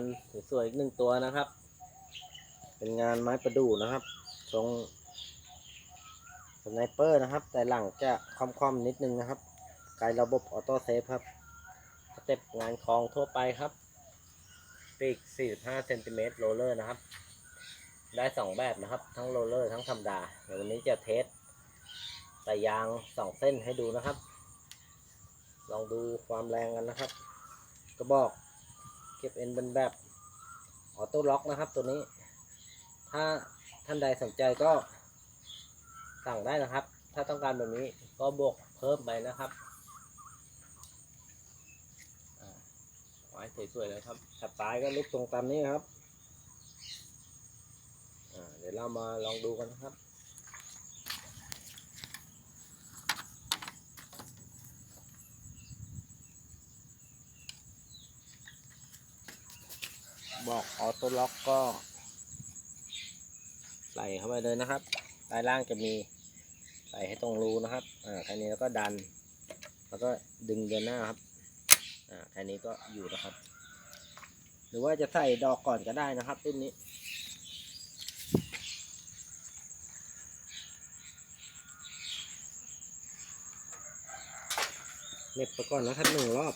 านสวยๆอีกหนึ่งตัวนะครับ เป็นงานไม้ประดู่นะครับ ทรงสไนเปอร์นะครับ แต่หลังจะค่อมๆนิดนึงนะครับไกลระบบออโต้เซฟครับสเต็ปงานคลองทั่วไปครับปีก45เซนติเมตรโรเลอร์นะครับ ได้สองแบบนะครับ ทั้งโรเลอร์ทั้งธรรมดา เดี๋ยววันนี้จะเทสแต่ยางสองเส้นให้ดูนะครับ ลองดูความแรงกันนะครับ กระบอก เก็บเอ็นเป็นแบบออโต้ล็อกนะครับ ตัวนี้ ถ้าท่านใดสนใจก็สั่งได้นะครับ ถ้าต้องการแบบนี้ก็บวกเพิ่มไปนะครับไว้สวยๆเลยครับถัดซ้ายก็ลุกตรงตามนี้ครับเดี๋ยวเรามาลองดูกันนะครับ บอกออโต้ล็อกก็ใส่เข้าไปเลยนะครับด้านล่างจะมีใส่ให้ตรงรูนะครับ อ่าแค่นี้แล้วก็ดัน แล้วก็ดึงเดินหน้าครับ อ่าแค่นี้ก็อยู่นะครับ หรือว่าจะใส่ดอกก่อนก็ได้นะครับรุ่นนี้ เน็บไปก่อนนะครับหนึ่งรอบ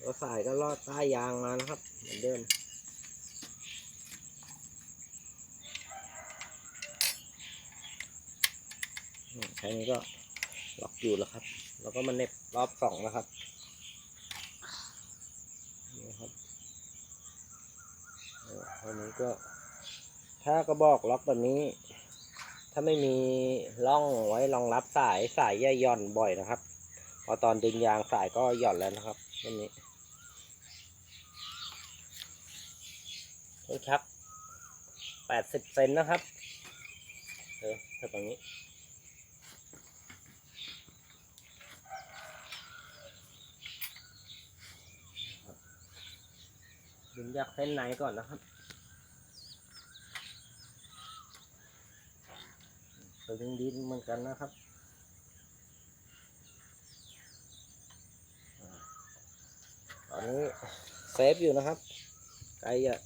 แล้วสายก็ลอดใต้ยางมานะครับ เหมือนเดิมอืมแค่นี้ก็ล็อกอยู่แล้วครับ แล้วก็มาเน็บรอบสองนะครับนี่ครับอันนี้ก็ ถ้ากระบอกล็อกแบบนี้ ถ้าไม่มีร่องไว้รองรับสายสายจะหย่อนบ่อยนะครับ พอตอนดึงยางสายก็หย่อนแล้วนะครับตัวนี้ นี่ครับแปดสิบเซนนะครับเออเท่าตรงนี้ดึงจากเส้นในก่อนนะครับตึงดินเหมือนกันนะครับตอนนี้เซฟอยู่นะครับไกลอะ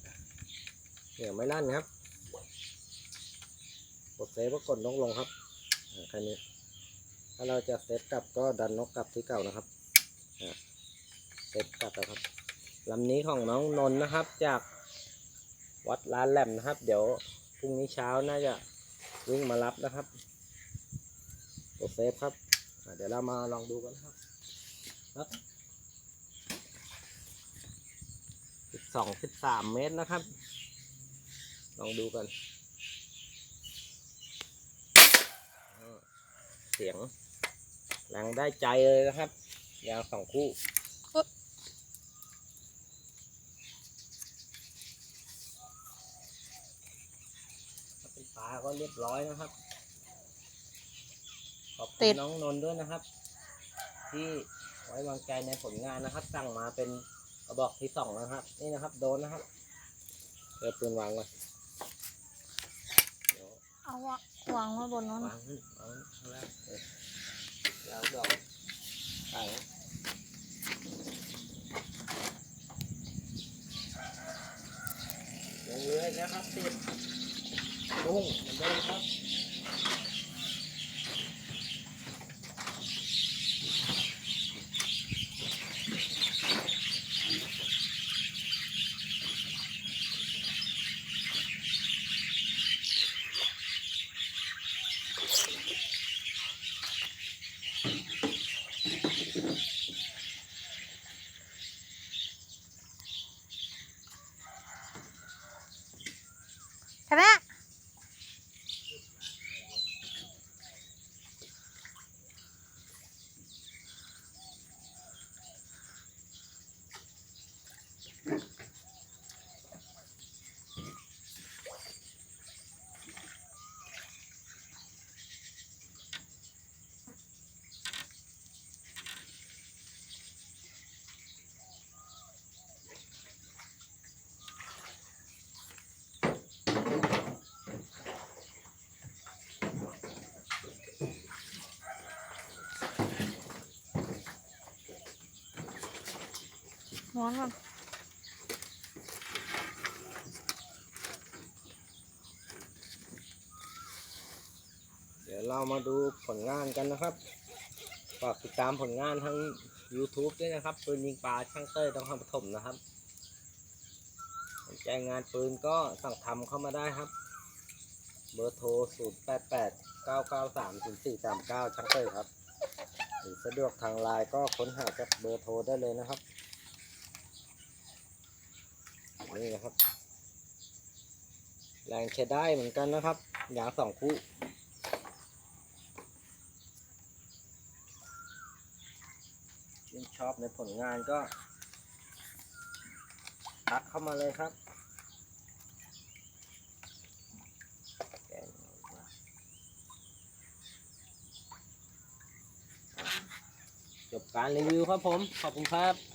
เหนียวไม่ลั่นครับกดเซฟก็กดนกลงครับแค่นี้ถ้าเราจะเซฟกลับก็ดันนกกลับที่เก่านะครับเซฟกลับแล้วครับลำนี้ของน้องนนท์นะครับ จากวัดร้านแหลมนะครับ เดี๋ยวพรุ่งนี้เช้าน่าจะวิ่งมารับนะครับกดเซฟครับเดี๋ยวเรามาลองดูกันครับครับสิบสองสิบสามเมตรนะครับ ลองดูกันอ่าเสียงแรงได้ใจเลยนะครับ ยาวสองคู่ถ้าเป็นปลาก็เรียบร้อยนะครับ ขอบติคุณดน้องนนท์ด้วยนะครับ ที่ไว้วางใจในผลงานนะครับ สั่งมาเป็นกระบอกที่สองนะครับ นี่นะครับ โดนนะครับเกิดปืนวางไว้ เอาวะวางไว้บนนั้นวางขึ้นวางข้างล่างเออแล้วดอกใส่นะลงเรือแล้วครับติดลุงเหมือนเดิมครับ ใช่ไห ร้อนก่อนเดี๋ยวเรามาดูผลงานกันนะครับ ฝากติดตามผลงานทั้ง YouTube ด้วยนะครับปืนยิงปลาช่างเต้ยต้องทำปฐมนะครับสนใจงานปืนก็สั่งทำเข้ามาได้ครับ เบอร์โทร 0 8 8 9 9 3 0 4 3 9 ช่างเต้ยครับหรือสะดวกทางไลน์ก็ค้นหาจากเบอร์โทรได้เลยนะครับ นี่นะครับ แรงใช้ได้เหมือนกันนะครับยางสองคู่ชื่นชอบในผลงานก็ทักเข้ามาเลยครับแกะออกมาจบการรีวิวครับผม ขอบคุณครับ